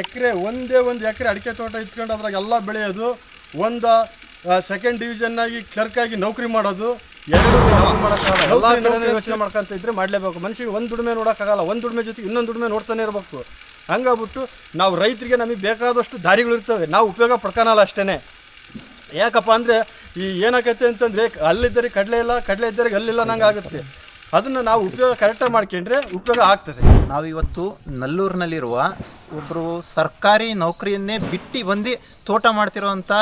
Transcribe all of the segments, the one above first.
ಎಕರೆ ಒಂದೇ ಒಂದು ಎಕರೆ ಅಡಿಕೆ ತೋಟ ಇಟ್ಕೊಂಡು ಅದ್ರಾಗೆಲ್ಲ ಬೆಳೆಯೋದು ಒಂದು ಸೆಕೆಂಡ್ ಡಿವಿಷನ್ ಆಗಿ ಕ್ಲರ್ಕ್ ಆಗಿ ನೌಕರಿ ಮಾಡೋದು ಎರಡು ಯೋಚನೆ ಮಾಡ್ಕೊಂತ ಇದ್ರೆ ಮಾಡಲೇಬೇಕು. ಮನುಷ್ಯಗೆ ಒಂದು ದುಡಿಮೆ ನೋಡೋಕ್ಕಾಗಲ್ಲ ಒಂದು ದುಡಿಮೆ ಜೊತೆಗೆ ಇನ್ನೊಂದು ದುಡಿಮೆ ನೋಡ್ತಾನೆ ಇರಬೇಕು. ಹಂಗಾಗ್ಬಿಟ್ಟು ನಾವು ರೈತರಿಗೆ ನಮಗೆ ಬೇಕಾದಷ್ಟು ದಾರಿಗಳು ಇರ್ತವೆ. ನಾವು ಉಪಯೋಗ ಪಡ್ಕೊಳಲ್ಲ ಅಷ್ಟೇ ಯಾಕಪ್ಪ ಅಂದರೆ ಈ ಏನಾಗತ್ತೆ ಅಂತಂದರೆ ಅಲ್ಲಿದ್ದರೆ ಕಡಲೆ ಇಲ್ಲ ಕಡಲೆ ಇದ್ದರೆ ಅಲ್ಲಿಲ್ಲ ನಂಗೆ ಆಗುತ್ತೆ. ಅದನ್ನು ನಾವು ಉಪಯೋಗ ಕರೆಕ್ಟಾಗಿ ಮಾಡ್ಕೊಂಡ್ರೆ ಉಪಯೋಗ ಆಗ್ತದೆ. ನಾವು ಇವತ್ತು ನಲ್ಲೂರಿನಲ್ಲಿರುವ ಒಬ್ಬರು ಸರ್ಕಾರಿ ನೌಕರಿಯನ್ನೇ ಬಿಟ್ಟು ಬಂದು ತೋಟ ಮಾಡ್ತಿರೋವಂಥ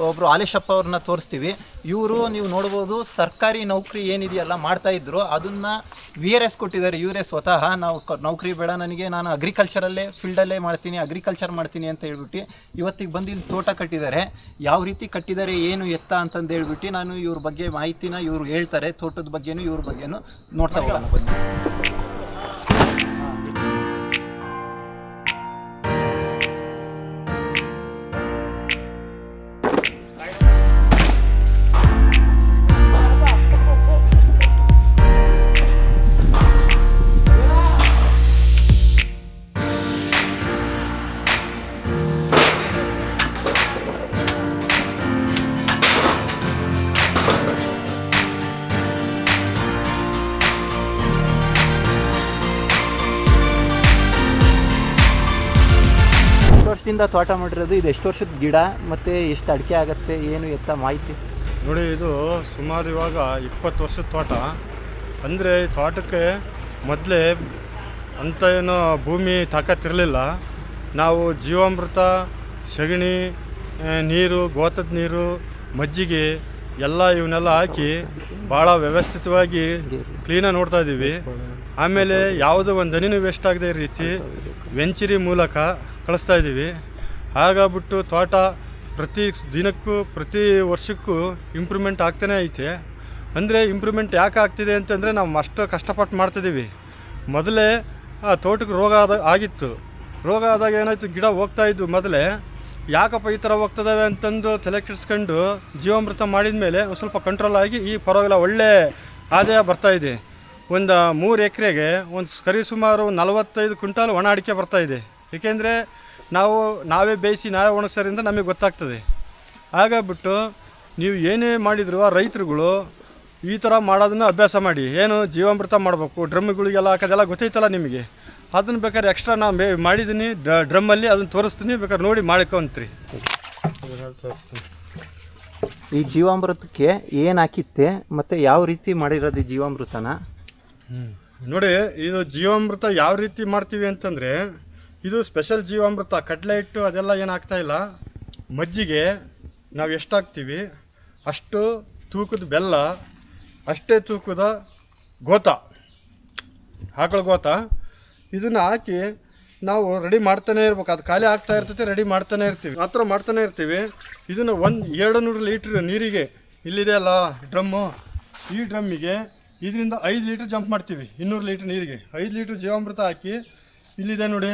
ಒಬ್ಬರು ಆಲೇಶಪ್ಪ ಅವ್ರನ್ನ ತೋರಿಸ್ತೀವಿ. ಇವರು ನೀವು ನೋಡ್ಬೋದು ಸರ್ಕಾರಿ ನೌಕರಿ ಏನಿದೆಯಲ್ಲ ಮಾಡ್ತಾಯಿದ್ರು ಅದನ್ನು ವಿ ಆರ್ ಎಸ್ ಕೊಟ್ಟಿದ್ದಾರೆ. ಇವರೇ ಸ್ವತಃ ನಾವು ಕ- ನೌಕರಿ ಬೇಡ ನನಗೆ, ನಾನು ಅಗ್ರಿಕಲ್ಚರಲ್ಲೇ ಫೀಲ್ಡಲ್ಲೇ ಮಾಡ್ತೀನಿ ಅಗ್ರಿಕಲ್ಚರ್ ಮಾಡ್ತೀನಿ ಅಂತ ಹೇಳ್ಬಿಟ್ಟು ಇವತ್ತಿಗೆ ಬಂದು ಇಲ್ಲಿ ತೋಟ ಕಟ್ಟಿದ್ದಾರೆ. ಯಾವ ರೀತಿ ಕಟ್ಟಿದ್ದಾರೆ, ಏನು ಎತ್ತ ಅಂತಂದು ಹೇಳ್ಬಿಟ್ಟು ನಾನು ಇವ್ರ ಬಗ್ಗೆ ಮಾಹಿತಿನ ಇವರು ಹೇಳ್ತಾರೆ, ತೋಟದ ಬಗ್ಗೆನೂ ಇವ್ರ ಬಗ್ಗೆನೂ ನೋಡ್ತಾ ಹೋಗೋಣ. ಬನ್ನಿ ವರ್ಷದಿಂದ ತೋಟ ಮಾಡಿರೋದು ಇದು ಎಷ್ಟು ವರ್ಷದ ಗಿಡ ಮತ್ತು ಎಷ್ಟು ಅಡಿಕೆ ಆಗುತ್ತೆ, ಏನು ಎತ್ತ ಮಾಹಿತಿ? ನೋಡಿ, ಇದು ಸುಮಾರು ಇವಾಗ ಇಪ್ಪತ್ತು ವರ್ಷದ ತೋಟ. ಅಂದರೆ ತೋಟಕ್ಕೆ ಮೊದಲೇ ಅಂಥ ಏನು ಭೂಮಿ ತಾಕತ್ತಿರಲಿಲ್ಲ ನಾವು ಜೀವಾಮೃತ, ಸಗಣಿ ನೀರು, ಗೋತದ ನೀರು, ಮಜ್ಜಿಗೆ ಎಲ್ಲ ಇವನ್ನೆಲ್ಲ ಹಾಕಿ ಭಾಳ ವ್ಯವಸ್ಥಿತವಾಗಿ ಕ್ಲೀನಾಗಿ ನೋಡ್ತಾ ಇದ್ದೀವಿ. ಆಮೇಲೆ ಯಾವುದೋ ಒಂದು ಹನಿನೂ ವೇಸ್ಟ್ ಆಗದೆ ರೀತಿ, ವೆಂಚರಿ ಮೂಲಕ ಕಳಿಸ್ತಾ ಇದ್ದೀವಿ. ಹಾಗಾಗ್ಬಿಟ್ಟು ತೋಟ ಪ್ರತಿ ದಿನಕ್ಕೂ, ಪ್ರತಿ ವರ್ಷಕ್ಕೂ ಇಂಪ್ರೂವ್ಮೆಂಟ್ ಆಗ್ತಾನೇ ಐತೆ. ಅಂದರೆ ಇಂಪ್ರೂವ್ಮೆಂಟ್ ಯಾಕೆ ಆಗ್ತಿದೆ ಅಂತಂದರೆ ನಾವು ಅಷ್ಟು ಕಷ್ಟಪಟ್ಟು ಮಾಡ್ತಿದ್ದೀವಿ. ಮೊದಲೇ, ಆ ತೋಟಕ್ಕೆ ರೋಗ ಆದ, ಆಗಿತ್ತು. ರೋಗ ಆದಾಗ ಏನಾಯಿತು, ಗಿಡ ಹೋಗ್ತಾ ಇದ್ದು ಮೊದಲೇ. ಯಾಕಪ್ಪ ಈ ಥರ ಹೋಗ್ತದವೆ ಅಂತಂದು ತಲೆ ಕೆಡಿಸ್ಕೊಂಡು ಜೀವಾಮೃತ ಮಾಡಿದ ಮೇಲೆ ಒಂದು ಸ್ವಲ್ಪ ಕಂಟ್ರೋಲ್ ಆಗಿ ಈ ಪರವಾಗಿಲ್ಲ, ಒಳ್ಳೆ ಆದಾಯ ಬರ್ತಾಯಿದೆ ಒಂದು ಮೂರು ಎಕರೆಗೆ ಒಂದು ಸರಿ ಸುಮಾರು ನಲವತ್ತೈದು ಕ್ವಿಂಟಾಲ್ ಒಣ ಅಡಿಕೆ ಬರ್ತಾಯಿದೆ ಏಕೆಂದರೆ ನಾವು ನಾವೇ ಬೇಯಿಸಿ ನಾವೇ ಒಣಗ್ಸೋದ್ರಿಂದ ನಮಗೆ ಗೊತ್ತಾಗ್ತದೆ. ಹಾಗಾಗ್ಬಿಟ್ಟು ನೀವು ಏನೇ ಮಾಡಿದ್ರು ಆ ರೈತರುಗಳು ಈ ಥರ ಮಾಡೋದನ್ನು ಅಭ್ಯಾಸ ಮಾಡಿ. ಏನು ಜೀವಾಮೃತ ಮಾಡಬೇಕು ಡ್ರಮ್ಗಳಿಗೆಲ್ಲ ಹಾಕೋದೆಲ್ಲ ಗೊತ್ತೈತಲ್ಲ ನಿಮಗೆ? ಅದನ್ನು ಬೇಕಾದ್ರೆ ಎಕ್ಸ್ಟ್ರಾ ನಾನು ಬೇ ಮಾಡಿದ್ದೀನಿ ಡ್ರಮ್ಮಲ್ಲಿ ಅದನ್ನು ತೋರಿಸ್ತೀನಿ ಬೇಕಾದ್ರೆ ನೋಡಿ ಮಾಡ್ಕೊಂತ್ರಿ ಈ ಜೀವಾಮೃತಕ್ಕೆ ಏನು ಹಾಕಿತ್ತೆ ಮತ್ತು ಯಾವ ರೀತಿ ಮಾಡಿರೋದು ಈ ಜೀವಾಮೃತನ? ನೋಡಿ ಇದು ಜೀವಾಮೃತ ಯಾವ ರೀತಿ ಮಾಡ್ತೀವಿ ಅಂತಂದರೆ ಇದು ಸ್ಪೆಷಲ್ ಜೀವಾಮೃತ, ಕಡಲೆ ಹಿಟ್ಟು ಅದೆಲ್ಲ ಏನಾಗ್ತಾ ಇಲ್ಲ. ಮಜ್ಜಿಗೆ ನಾವು ಎಷ್ಟು ಹಾಕ್ತೀವಿ ಅಷ್ಟು ತೂಕದ ಬೆಲ್ಲ, ಅಷ್ಟೇ ತೂಕದ ಗೋತ, ಆಕಳ ಗೋತ. ಇದನ್ನು ಹಾಕಿ ನಾವು ರೆಡಿ ಮಾಡ್ತಾನೆ ಇರ್ಬೇಕು. ಅದು ಖಾಲಿ ಆಗ್ತಾ ಇರ್ತೈತೆ ರೆಡಿ ಮಾಡ್ತಾನೆ ಇರ್ತೀವಿ. ಆ ಥರ ಮಾಡ್ತಾನೆ ಇರ್ತೀವಿ. ಇದನ್ನು ಒಂದು ಎರಡು ನೂರು ಲೀಟ್ರ್ ನೀರಿಗೆ, ಇಲ್ಲಿದೆ ಅಲ್ಲ ಡ್ರಮ್ಮು, ಈ ಡ್ರಮ್ಮಿಗೆ ಇದರಿಂದ ಐದು ಲೀಟ್ರ್ ಜಂಪ್ ಮಾಡ್ತೀವಿ. ಇನ್ನೂರು ಲೀಟ್ರ್ ನೀರಿಗೆ. ಐದು ಲೀಟ್ರ್ ಜೀವಾಮೃತ ಹಾಕಿ ಇಲ್ಲಿದೆ ನೋಡಿ.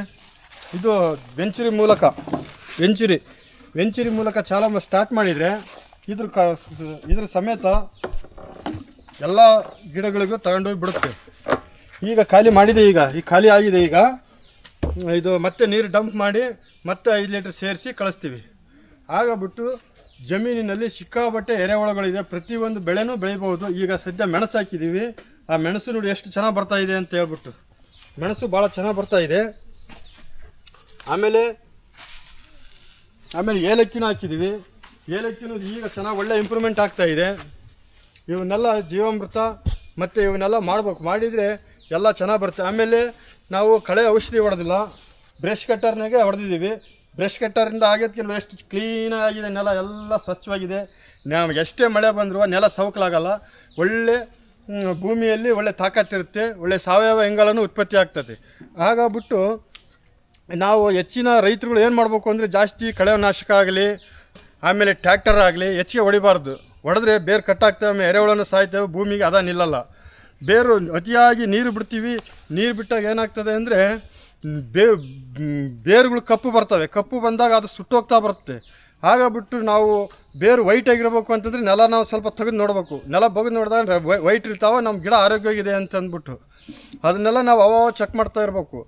ಇದು ವೆಂಚುರಿ ಮೂಲಕ, ವೆಂಚುರಿ ವೆಂಚುರಿ ಮೂಲಕ ಚಾಲಮ ಸ್ಟಾರ್ಟ್ ಮಾಡಿದರೆ ಇದ್ರ ಕ, ಇದ್ರ ಸಮೇತ ಎಲ್ಲ ಗಿಡಗಳಿಗೂ ತಗೊಂಡೋಗಿ ಬಿಡುತ್ತೆ. ಈಗ ಖಾಲಿ ಮಾಡಿದೆ ಈಗ, ಈ ಖಾಲಿ ಆಗಿದೆ ಈಗ. ಇದು ಮತ್ತೆ ನೀರು ಡಂಪ್ ಮಾಡಿ ಮತ್ತೆ ಐದು ಲೀಟ್ರ್ ಸೇರಿಸಿ ಕಳಿಸ್ತೀವಿ. ಆಗ ಬಿಟ್ಟು ಜಮೀನಿನಲ್ಲಿ ಸಿಕ್ಕಾಬಟ್ಟೆ ಎರೆಹುಳಗಳಿದೆ ಪ್ರತಿಯೊಂದು ಬೆಳೆನೂ ಬೆಳಿಬೋದು ಈಗ ಸದ್ಯ ಮೆಣಸು ಹಾಕಿದ್ದೀವಿ ಆ ಮೆಣಸು ನೋಡಿ ಎಷ್ಟು ಚೆನ್ನಾಗಿ ಬರ್ತಾ ಇದೆ ಅಂತ ಹೇಳ್ಬಿಟ್ಟು. ಮೆಣಸು ಭಾಳ ಚೆನ್ನಾಗಿ ಬರ್ತಾ ಇದೆ. ಆಮೇಲೆ ಆಮೇಲೆ ಏಲಕ್ಕಿನೂ ಹಾಕಿದ್ದೀವಿ. ಏಲಕ್ಕಿನೂ ಈಗ ಚೆನ್ನಾಗಿ ಒಳ್ಳೆ ಇಂಪ್ರೂವ್ಮೆಂಟ್ ಆಗ್ತಾ ಇದೆ. ಇವನ್ನೆಲ್ಲ ಜೀವಾಮೃತ ಮತ್ತು ಇವನ್ನೆಲ್ಲ ಮಾಡ್ಬೇಕು. ಮಾಡಿದರೆ ಎಲ್ಲ ಚೆನ್ನಾಗಿ ಬರುತ್ತೆ. ಆಮೇಲೆ ನಾವು ಕಳೆ ಔಷಧಿ ಹೊಡೆದಿಲ್ಲ. ಬ್ರಷ್ ಕಟ್ಟರ್ನಾಗೆ ಹೊಡೆದಿದ್ದೀವಿ. ಬ್ರಷ್ ಕಟ್ಟರಿಂದ ಆಗೋದಕ್ಕಿಂತ ಎಷ್ಟು ಕ್ಲೀನಾಗಿದೆ ನೆಲ ಎಲ್ಲ ಸ್ವಚ್ಛವಾಗಿದೆ. ನಮಗೆ ಎಷ್ಟೇ ಮಳೆ ಬಂದರೂ ನೆಲ ಸವಕಲಾಗಲ್ಲ ಒಳ್ಳೆ ಭೂಮಿಯಲ್ಲಿ ಒಳ್ಳೆ ತಾಕತ್ತಿರುತ್ತೆ ಒಳ್ಳೆ ಸಾವಯವ ಇಂಗಾಲನೂ ಉತ್ಪತ್ತಿ ಆಗ್ತದೆ. ಹಾಗಾಗ್ಬಿಟ್ಟು ನಾವು ಹೆಚ್ಚಿನ ರೈತರುಗಳು ಏನು ಮಾಡಬೇಕು ಅಂದರೆ ಜಾಸ್ತಿ ಕಳೆನಾಶಕ ಆಗಲಿ, ಆಮೇಲೆ ಟ್ಯಾಕ್ಟರ್ ಆಗಲಿ ಹೆಚ್ಚಿಗೆ ಹೊಡಿಬಾರ್ದು. ಹೊಡೆದ್ರೆ ಬೇರು ಕಟ್ಟಾಗ್ತವೆ ಎರೆಹುಳನ್ನು ಸಾಯ್ತೇವೆ, ಭೂಮಿಗೆ ಅದ ನಿಲ್ಲಲ್ಲ. ಬೇರು ಅತಿಯಾಗಿ ನೀರು ಬಿಡ್ತೀವಿ. ನೀರು ಬಿಟ್ಟಾಗ ಏನಾಗ್ತದೆ ಅಂದರೆ ಬೇರುಗಳು ಕಪ್ಪು ಬರ್ತವೆ. ಕಪ್ಪು ಬಂದಾಗ ಅದು ಸುಟ್ಟೋಗ್ತಾ ಬರುತ್ತೆ. ಹಾಗಾಗ್ಬಿಟ್ಟು ನಾವು ಬೇರು ವೈಟ್ ಆಗಿರಬೇಕು ಅಂತಂದರೆ ನೆಲ ನಾವು ಸ್ವಲ್ಪ ತೆಗೆದು ನೋಡಬೇಕು. ನೆಲ ಬಗೆದು ನೋಡಿದಾಗ ವೈಟ್ ಇರ್ತಾವೆ ನಮ್ಮ ಗಿಡ ಆರೋಗ್ಯವಾಗಿದೆ ಅಂತ ಅಂದ್ಬಿಟ್ಟು. ಅದನ್ನೆಲ್ಲ ನಾವು ಅವಾಗ ಚೆಕ್ ಮಾಡ್ತಾ ಇರಬೇಕು.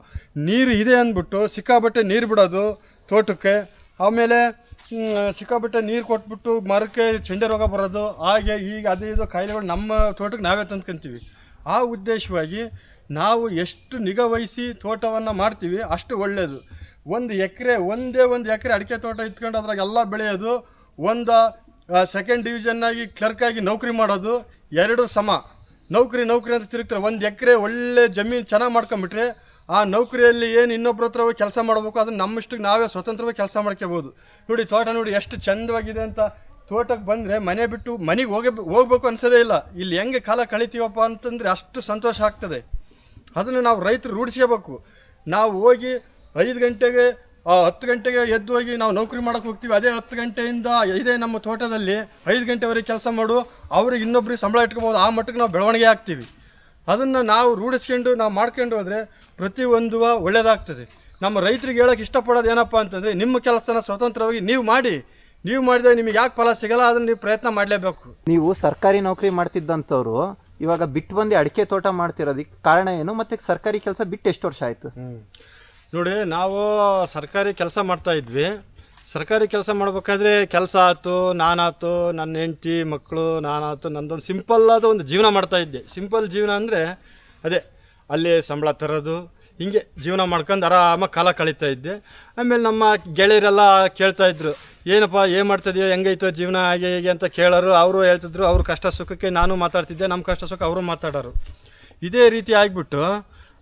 ನೀರು ಇದೆ ಅಂದ್ಬಿಟ್ಟು ಸಿಕ್ಕಾಬಟ್ಟೆ ನೀರು ಬಿಡೋದು ತೋಟಕ್ಕೆ. ಆಮೇಲೆ ಸಿಕ್ಕಾಬಟ್ಟೆ ನೀರು ಕೊಟ್ಬಿಟ್ಟು ಮರಕ್ಕೆ ಚೆಂಡೆ ರೋಗ ಬರೋದು, ಹಾಗೆ ಈಗ ಅದು ಇದು ಕಾಯಿಲೆಗಳು ನಮ್ಮ ತೋಟಕ್ಕೆ ನಾವೇ ತಂದ್ಕೊಂತೀವಿ. ಆ ಉದ್ದೇಶವಾಗಿ ನಾವು ಎಷ್ಟು ನಿಗಾ ವಹಿಸಿ ತೋಟವನ್ನು ಮಾಡ್ತೀವಿ ಅಷ್ಟು ಒಳ್ಳೆಯದು ಒಂದು ಎಕರೆ, ಒಂದೇ ಒಂದು ಎಕರೆ ಅಡಿಕೆ ತೋಟ ಇತ್ಕೊಂಡು ಅದ್ರಾಗೆಲ್ಲ ಬೆಳೆಯೋದು, ಒಂದು ಸೆಕೆಂಡ್ ಡಿವಿಷನ್ನಾಗಿ ಕ್ಲರ್ಕಾಗಿ ನೌಕರಿ ಮಾಡೋದು, ಎರಡು ಸಮ. ನೌಕರಿ ನೌಕರಿ ಅಂತ ತಿರುಗ್ತಾರೆ. ಒಂದು ಎಕರೆ ಒಳ್ಳೆ ಜಮೀನು ಚೆನ್ನಾಗಿ ಮಾಡ್ಕೊಂಬಿಟ್ರೆ, ಆ ನೌಕರಿಯಲ್ಲಿ ಏನು ಇನ್ನೊಬ್ಬರ ಹತ್ರ ಹೋಗಿ ಕೆಲಸ ಮಾಡಬೇಕು, ಅದನ್ನ ನಮ್ಮ ಇಷ್ಟಕ್ಕೆ ನಾವೇ ಸ್ವತಂತ್ರವಾಗಿ ಕೆಲಸ ಮಾಡ್ಕೋಬೋದು. ನೋಡಿ, ತೋಟ ನೋಡಿ ಎಷ್ಟು ಚಂದವಾಗಿದೆ ಅಂತ. ತೋಟಕ್ಕೆ ಬಂದರೆ ಮನೆ ಬಿಟ್ಟು ಮನೆಗೆ ಹೋಗಿ, ಹೋಗ್ಬೇಕು ಅನ್ಸೋದೇ ಇಲ್ಲ. ಇಲ್ಲಿ ಹೆಂಗೆ ಕಾಲ ಕಳಿತೀವಪ್ಪ ಅಂತಂದರೆ ಅಷ್ಟು ಸಂತೋಷ ಆಗ್ತದೆ. ಅದನ್ನು ನಾವು ರೈತರು ರೂಢಿಸ್ಕೋಬೇಕು. ನಾವು ಹೋಗಿ ಐದು ಗಂಟೆಗೆ ಹತ್ತು ಗಂಟೆಗೆ ಎದ್ದು ಹೋಗಿ ನಾವು ನೌಕರಿ ಮಾಡೋಕೆ ಹೋಗ್ತೀವಿ. ಅದೇ ಹತ್ತು ಗಂಟೆಯಿಂದ ಇದೇ ನಮ್ಮ ತೋಟದಲ್ಲಿ ಐದು ಗಂಟೆವರೆಗೆ ಕೆಲಸ ಮಾಡು. ಅವ್ರಿಗೆ ಇನ್ನೊಬ್ರಿಗೆ ಸಂಬಳ ಇಟ್ಕೋಬೋದು. ಆ ಮಟ್ಟಕ್ಕೆ ನಾವು ಬೆಳವಣಿಗೆ ಆಗ್ತೀವಿ. ಅದನ್ನು ನಾವು ರೂಢಿಸ್ಕೊಂಡು ನಾವು ಮಾಡ್ಕೊಂಡು ಹೋದರೆ ಪ್ರತಿಯೊಂದು ಒಳ್ಳೆಯದಾಗ್ತದೆ ನಮ್ಮ ರೈತರಿಗೆ ಹೇಳೋಕೆ ಇಷ್ಟಪಡೋದು ಏನಪ್ಪ ಅಂತಂದರೆ ನಿಮ್ಮ ಕೆಲಸನ ಸ್ವತಂತ್ರವಾಗಿ ನೀವು ಮಾಡಿ. ನೀವು ಮಾಡಿದರೆ ನಿಮಗೆ ಯಾಕೆ ಫಲ ಸಿಗಲ್ಲ? ಅದನ್ನು ನೀವು ಪ್ರಯತ್ನ ಮಾಡಲೇಬೇಕು. ನೀವು ಸರ್ಕಾರಿ ನೌಕರಿ ಮಾಡ್ತಿದ್ದಂಥವ್ರು ಇವಾಗ ಬಿಟ್ಟು ಬಂದು ಅಡಿಕೆ ತೋಟ ಮಾಡ್ತಿರೋದಕ್ಕೆ ಕಾರಣ ಏನು? ಮತ್ತೆ ಸರ್ಕಾರಿ ಕೆಲಸ ಬಿಟ್ಟು ಎಷ್ಟು ವರ್ಷ ಆಯ್ತು? ನೋಡಿ, ನಾವು ಸರ್ಕಾರಿ ಕೆಲಸ ಮಾಡ್ತಾ ಇದ್ವಿ. ಸರ್ಕಾರಿ ಕೆಲಸ ಮಾಡ್ಬೇಕಾದ್ರೆ ಕೆಲಸ ಆಯ್ತು, ನಾನಾಯ್ತು, ನನ್ನ ಹೆಂಡತಿ, ಮಕ್ಕಳು, ನಾನಾಯ್ತು, ನಂದೊಂದು ಸಿಂಪಲ್ ಆದ ಒಂದು ಜೀವನ ಮಾಡ್ತಾ ಇದ್ದೆ. ಸಿಂಪಲ್ ಜೀವನ ಅಂದರೆ, ಅದೇ, ಅಲ್ಲಿ ಸಂಬಳ ತರೋದು, ಹಿಂಗೆ ಜೀವನ ಮಾಡ್ಕೊಂಡು ಆರಾಮಾಗಿ ಕಾಲ ಕಳೀತಾ ಇದ್ದೆ. ಆಮೇಲೆ ನಮ್ಮ ಗೆಳೆಯರೆಲ್ಲ ಕೇಳ್ತಾ ಇದ್ರು, ಏನಪ್ಪ, ಏನು ಮಾಡ್ತಿದ್ಯೋ, ಹೆಂಗೈತೋ ಜೀವನ, ಹಾಗೆ, ಹೀಗೆ ಅಂತ ಕೇಳೋರು, ಅವರು ಹೇಳ್ತಿದ್ರು, ಅವ್ರ ಕಷ್ಟ ಸುಖಕ್ಕೆ ನಾನು ಮಾತಾಡ್ತಿದ್ದೆ ನಮ್ಮ ಕಷ್ಟ ಸುಖ ಅವರು ಮಾತಾಡೋರು. ಇದೇ ರೀತಿ ಆಗಿಬಿಟ್ಟು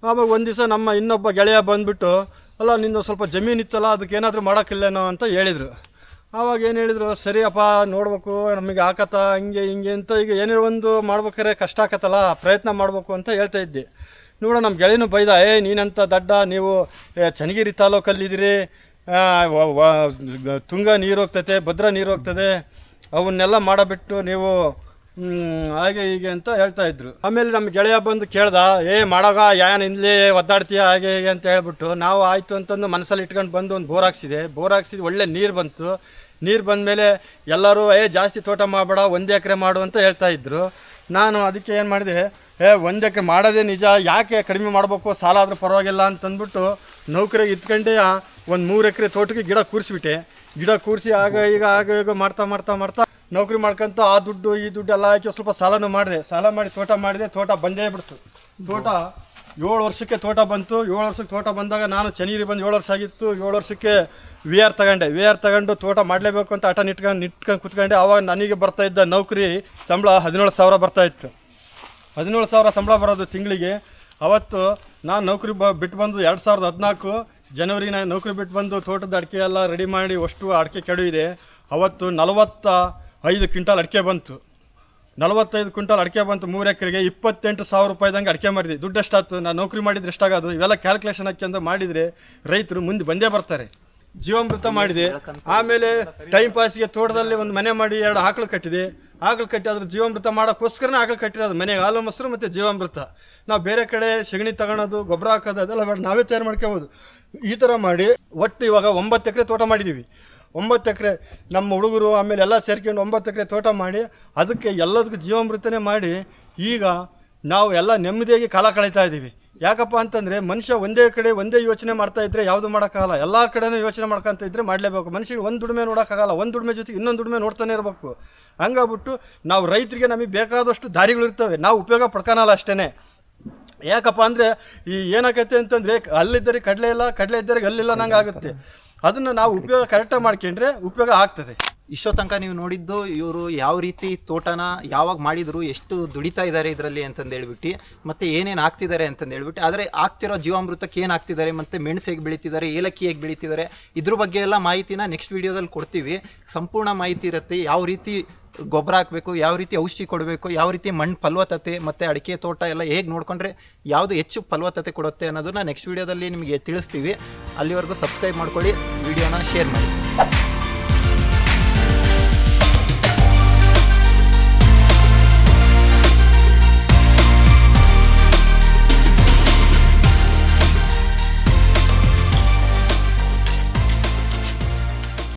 ಆವಾಗ ಒಂದು ದಿವಸ ನಮ್ಮ ಇನ್ನೊಬ್ಬ ಗೆಳೆಯ ಬಂದುಬಿಟ್ಟು, ಅಲ್ಲ, ನಿಂದು ಸ್ವಲ್ಪ ಜಮೀನು ಇತ್ತಲ್ಲ, ಅದಕ್ಕೆ ಏನಾದರೂ ಮಾಡೋಕ್ಕಿಲ್ಲೇನೋ ಅಂತ ಹೇಳಿದರು. ಆವಾಗ ಏನು ಹೇಳಿದರು, ಸರಿಯಪ್ಪ, ನೋಡ್ಬೇಕು, ನಮಗೆ ಆಕತ್ತ, ಹಿಂಗೆ ಹಿಂಗೆ ಅಂತ ಈಗ ಏನೇ ಒಂದು ಮಾಡ್ಬೇಕಾದ್ರೆ ಕಷ್ಟ ಆಕತ್ತಲ್ಲ, ಪ್ರಯತ್ನ ಮಾಡಬೇಕು ಅಂತ ಹೇಳ್ತಾ ಇದ್ದೆ. ನೋಡ ನಮ್ಮ ಗೆಳೆಯನು ಬೈದ, ಏ, ನೀನಂತ ದಡ್ಡ, ನೀವು ಚನ್ನಗಿರಿ ತಾಲೂಕಲ್ಲಿದ್ದೀರಿ ತುಂಗ ನೀರು ಹೋಗ್ತೈತೆ ಭದ್ರಾ ನೀರು ಹೋಗ್ತದೆ, ಅವನ್ನೆಲ್ಲ ಮಾಡಬಿಟ್ಟು ನೀವು ಹಾಗೆ ಹೀಗೆ ಅಂತ ಹೇಳ್ತಾ ಇದ್ರು. ಆಮೇಲೆ ನಮ್ಮ ಗೆಳೆಯ ಬಂದು ಕೇಳ್ದ, ಏ, ಮಾಡೋಗ, ಯಾನ್ ಇಲ್ಲಿ ಒದ್ದಾಡ್ತೀಯ, ಹಾಗೆ ಹೀಗೆ ಅಂತ ಹೇಳ್ಬಿಟ್ಟು ನಾವು ಆಯಿತು ಅಂತಂದು ಮನಸ್ಸಲ್ಲಿ ಇಟ್ಕೊಂಡು ಬಂದು ಒಂದು ಬೋರ್ ಹಾಕ್ಸಿದೆ. ಬೋರ್ ಹಾಕ್ಸಿದ್ದು ಒಳ್ಳೆ ನೀರು ಬಂತು. ನೀರು ಬಂದಮೇಲೆ ಎಲ್ಲರೂ, ಏ, ಜಾಸ್ತಿ ತೋಟ ಮಾಡಬೇಡ, ಒಂದು ಎಕರೆ ಮಾಡು ಅಂತ ಹೇಳ್ತಾ ಇದ್ರು. ನಾನು ಅದಕ್ಕೆ ಏನು ಮಾಡಿದೆ, ಏ, ಒಂದು ಎಕರೆ ಮಾಡೋದೇ ನಿಜ, ಯಾಕೆ ಕಡಿಮೆ ಮಾಡಬೇಕು? ಸಾಲ ಆದರೂ ಪರವಾಗಿಲ್ಲ ಅಂತಂದ್ಬಿಟ್ಟು ನೌಕರಿಗೆ ಇತ್ಕೊಂಡೆ ಒಂದು ಮೂರು ಎಕರೆ ತೋಟಕ್ಕೆ ಗಿಡ ಕೂರಿಸ್ಬಿಟ್ಟೆ. ಗಿಡ ಕೂರಿಸಿ ಆಗ ಈಗ ಆಗ, ಈಗ ಮಾಡ್ತಾ ಮಾಡ್ತಾ ಮಾಡ್ತಾ ನೌಕರಿ ಮಾಡ್ಕೊಂತ ಆ ದುಡ್ಡು, ಈ ದುಡ್ಡು ಎಲ್ಲ ಹಾಕಿ ಸ್ವಲ್ಪ ಸಾಲನೂ ಮಾಡಿದೆ. ಸಾಲ ಮಾಡಿ ತೋಟ ಮಾಡಿದೆ, ತೋಟ ಬಂದೇ ಬಿಡ್ತು. ತೋಟ ಏಳು ವರ್ಷಕ್ಕೆ ತೋಟ ಬಂತು. ಏಳು ವರ್ಷಕ್ಕೆ ತೋಟ ಬಂದಾಗ ನಾನು ಚನ್ನಗಿರಿ ಬಂದು ಏಳು ವರ್ಷ ಆಗಿತ್ತು. ಏಳು ವರ್ಷಕ್ಕೆ ವಿ ಆರ್ ತಗೊಂಡೆ. ವಿ ಆರ್ ತಗೊಂಡು ತೋಟ ಮಾಡಲೇಬೇಕು ಅಂತ ಆಟ ನಿಟ್ಕೊಂಡು ನಿಟ್ಕೊಂಡು ಕುತ್ಕೊಂಡೆ. ಆವಾಗ ನನಗೆ ಬರ್ತಾ ಇದ್ದ ನೌಕರಿ ಸಂಬಳ ಹದಿನೇಳು ಸಾವಿರ ಬರ್ತಾ ಇತ್ತು. ಹದಿನೇಳು ಸಾವಿರ ಸಂಬಳ ಬರೋದು ತಿಂಗಳಿಗೆ. ಅವತ್ತು ನಾನು ನೌಕರಿ ಬ, ಬಿಟ್ಟು ಬಂದು ಎರಡು ಸಾವಿರದ ಹದಿನಾಲ್ಕು ಜನವರಿ ನಾನು ನೌಕರಿ ಬಿಟ್ಟು ಬಂದು ತೋಟದ ಅಡಿಕೆ ಎಲ್ಲ ರೆಡಿ ಮಾಡಿ ಅಷ್ಟು ಅಡಿಕೆ ಕೆಡವಿದೆ. ಅವತ್ತು ನಲವತ್ತ ಐದು ಕ್ವಿಂಟಾಲ್ ಅಡಿಕೆ ಬಂತು. ನಲವತ್ತೈದು ಕ್ವಿಂಟಾಲ್ ಅಡಿಕೆ ಬಂತು ಮೂರು ಎಕರೆಗೆ, ಇಪ್ಪತ್ತೆಂಟು ಸಾವಿರ ರೂಪಾಯಿದಂಗೆ ಅಡಿಕೆ ಮಾಡಿದೆ ದುಡ್ಡು ಎಷ್ಟಾಯ್ತು? ನಾನು ನೌಕರಿ ಮಾಡಿದ್ರೆ ಎಷ್ಟಾಗೋದು? ಇವೆಲ್ಲ ಕ್ಯಾಲ್ಕುಲೇಷನ್ ಹಾಕಿ ಅಂತ ಮಾಡಿದರೆ ರೈತರು ಮುಂದೆ ಬಂದೇ ಬರ್ತಾರೆ. ಜೀವಾಮೃತ ಮಾಡಿದೆ. ಆಮೇಲೆ ಟೈಮ್ ಪಾಸಿಗೆ ತೋಟದಲ್ಲಿ ಒಂದು ಮನೆ ಮಾಡಿ ಎರಡು ಆಕಳು ಕಟ್ಟಿದೆ. ಆಕಳು ಕಟ್ಟಿ ಅದ್ರ ಜೀವಾಮೃತ ಮಾಡೋಕ್ಕೋಸ್ಕರನೇ ಆಕಳು ಕಟ್ಟಿರೋದು. ಮನೆಗೆ ಹಾಲು, ಮೊಸರು ಮತ್ತು ಜೀವಾಮೃತ. ನಾವು ಬೇರೆ ಕಡೆ ಸಗಣಿ ತಗೊಳೋದು, ಗೊಬ್ಬರ ಹಾಕೋದು ಅದೆಲ್ಲ ಬೇಡ. ನಾವೇ ತಯಾರು ಮಾಡ್ಕೋಬೋದು. ಈ ಥರ ಮಾಡಿ ಒಟ್ಟು ಇವಾಗ ಒಂಬತ್ತು ಎಕರೆ ತೋಟ ಮಾಡಿದ್ದೀವಿ ಒಂಬತ್ತು ಎಕರೆ ನಮ್ಮ ಹುಡುಗರು ಆಮೇಲೆ ಎಲ್ಲ ಸೇರ್ಕೊಂಡು ಒಂಬತ್ತು ಎಕರೆ ತೋಟ ಮಾಡಿ ಅದಕ್ಕೆ ಎಲ್ಲದಕ್ಕೂ ಜೀವಾಮೃತನೇ ಮಾಡಿ ಈಗ ನಾವು ಎಲ್ಲ ನೆಮ್ಮದಿಯಾಗಿ ಕಾಲ ಕಳೀತಾ ಇದ್ದೀವಿ. ಯಾಕಪ್ಪ ಅಂತಂದರೆ ಮನುಷ್ಯ ಒಂದೇ ಕಡೆ ಒಂದೇ ಯೋಚನೆ ಮಾಡ್ತಾ ಇದ್ದರೆ ಯಾವುದು ಮಾಡೋಕ್ಕಾಗಲ್ಲ. ಎಲ್ಲ ಕಡೆನೂ ಯೋಚನೆ ಮಾಡ್ಕೊಂತ ಇದ್ದರೆ ಮಾಡಲೇಬೇಕು. ಮನುಷ್ಯರಿಗೆ ಒಂದು ದುಡಿಮೆ ನೋಡೋಕ್ಕಾಗಲ್ಲ. ಒಂದು ದುಡಿಮೆ ಜೊತೆಗೆ ಇನ್ನೊಂದು ದುಡಿಮೆ ನೋಡ್ತಾನೆ ಇರಬೇಕು. ಹಂಗಾಗ್ಬಿಟ್ಟು ನಾವು ರೈತರಿಗೆ ನಮಗೆ ಬೇಕಾದಷ್ಟು ದಾರಿಗಳಿರ್ತವೆ ನಾವು ಉಪಯೋಗ ಪಡ್ಕೊಳಲ್ಲ ಅಷ್ಟೇ ಯಾಕಪ್ಪ ಅಂದರೆ ಈ ಏನಾಗತ್ತೆ ಅಂತಂದರೆ ಅಲ್ಲಿದ್ದರೆ ಕಡಲೆ ಇಲ್ಲ, ಕಡಲೆ ಇದ್ದರೆ ಅಲ್ಲಿಲ್ಲ ನಂಗೆ ಆಗುತ್ತೆ ಅದನ್ನು ನಾವು ಉಪಯೋಗ ಕರೆಕ್ಟಾಗಿ ಮಾಡ್ಕೊಂಡ್ರೆ ಉಪಯೋಗ ಆಗ್ತದೆ. ಇಷ್ಟೋ ತನಕ ನೀವು ನೋಡಿದ್ದು ಇವರು ಯಾವ ರೀತಿ ತೋಟನ ಯಾವಾಗ ಮಾಡಿದ್ರು, ಎಷ್ಟು ದುಡಿತಾ ಇದ್ದಾರೆ ಇದರಲ್ಲಿ ಅಂತಂದು ಹೇಳ್ಬಿಟ್ಟು, ಮತ್ತು ಏನೇನು ಆಗ್ತಿದ್ದಾರೆ ಅಂತಂದು ಹೇಳ್ಬಿಟ್ಟು, ಆದರೆ ಆಗ್ತಿರೋ ಜೀವಾಮೃತಕ್ಕೆ ಏನು ಆಗ್ತಿದ್ದಾರೆ, ಮತ್ತು ಮೆಣಸು ಹೇಗೆ ಬೆಳೀತಿದ್ದಾರೆ, ಏಲಕ್ಕಿ ಹೇಗೆ ಬೆಳೀತಿದ್ದಾರೆ, ಇದ್ರ ಬಗ್ಗೆ ಎಲ್ಲ ಮಾಹಿತಿನ ನೆಕ್ಸ್ಟ್ ವೀಡಿಯೋದಲ್ಲಿ ಕೊಡ್ತೀವಿ. ಸಂಪೂರ್ಣ ಮಾಹಿತಿ ಇರುತ್ತೆ, ಯಾವ ರೀತಿ ಗೊಬ್ಬರ ಹಾಕಬೇಕು, ಯಾವ ರೀತಿ ಔಷಧಿ ಕೊಡಬೇಕು, ಯಾವ ರೀತಿ ಮಣ್ಣು ಫಲವತ್ತತೆ ಮತ್ತು ಅಡಿಕೆ ತೋಟ ಎಲ್ಲ ಹೇಗೆ ನೋಡಿಕೊಂಡ್ರೆ ಯಾವುದು ಹೆಚ್ಚು ಫಲವತ್ತತೆ ಕೊಡುತ್ತೆ ಅನ್ನೋದನ್ನ ನೆಕ್ಸ್ಟ್ ವೀಡಿಯೋದಲ್ಲಿ ನಿಮಗೆ ತಿಳಿಸ್ತೀವಿ. ಅಲ್ಲಿವರೆಗೂ ಸಬ್ಸ್ಕ್ರೈಬ್ ಮಾಡ್ಕೊಳ್ಳಿ, ವಿಡಿಯೋನ ಶೇರ್ ಮಾಡಿ.